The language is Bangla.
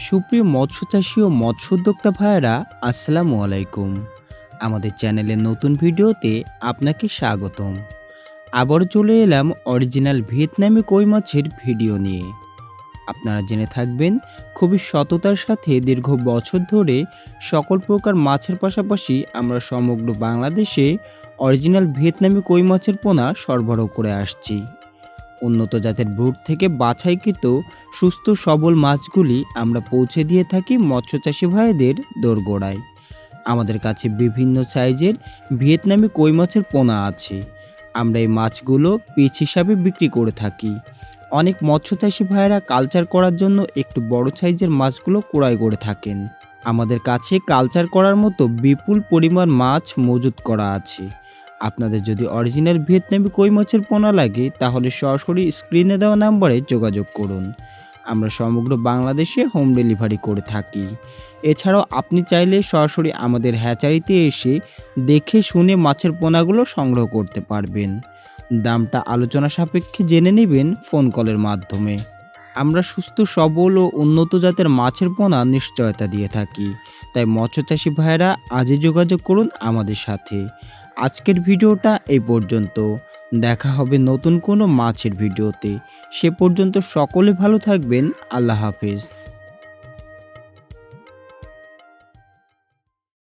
সুপ্রিয় মৎস্য চাষী ও মৎস্য উদ্যোক্তা ভাইয়েরা, আসসালামু আলাইকুম। আমাদের চ্যানেলের নতুন ভিডিওতে আপনাকে স্বাগতম। আবার চলে এলাম অরিজিনাল ভিয়েতনামি কই মাছের ভিডিও নিয়ে। আপনারা জেনে থাকবেন, খুবই সততার সাথে দীর্ঘ বছর ধরে সকল প্রকার মাছের পাশাপাশি আমরা সমগ্র বাংলাদেশে অরিজিনাল ভিয়েতনামি কই মাছের পোনা সরবরাহ করে আসছি। উন্নত জাতের ব্রুট থেকে বাছাইকৃত সুস্থ সবল মাছগুলি আমরা পৌঁছে দিয়ে থাকি মৎস্যচাষী ভাইদের দোরগোড়ায়। আমাদের কাছে বিভিন্ন সাইজের ভিয়েতনামি কই মাছের পোনা আছে। আমরা এই মাছগুলো পিস হিসাবে বিক্রি করে থাকি। অনেক মৎস্যচাষী ভাইয়েরা কালচার করার জন্য একটু বড় সাইজের মাছগুলো ক্রয় করে থাকেন। আমাদের কাছে কালচার করার মতো বিপুল পরিমাণ মাছ মজুত করা আছে। আপনাদের যদি অরিজিনাল ভিয়েতনামি কই মাছের পোনা লাগে, তাহলে সরাসরি স্ক্রিনে দেওয়া নাম্বারে যোগাযোগ করুন। আমরা সমগ্র বাংলাদেশে হোম ডেলিভারি করে থাকি। এছাড়াও আপনি চাইলে সরাসরি আমাদের হ্যাচারিতে এসে দেখে শুনে মাছের পোনাগুলো সংগ্রহ করতে পারবেন। দামটা আলোচনা সাপেক্ষে জেনে নেবেন ফোন কলের মাধ্যমে। আমরা সুস্থ, সবল ও উন্নত জাতের মাছের পোনা নিশ্চয়তা দিয়ে থাকি। তাই মৎস্যচাষী ভাইয়েরা আজই যোগাযোগ করুন আমাদের সাথে। আজকের ভিডিওটা এই পর্যন্ত। দেখা হবে নতুন কোনো মাছের ভিডিওতে। সে পর্যন্ত সকলে ভালো থাকবেন। আল্লাহ হাফেজ।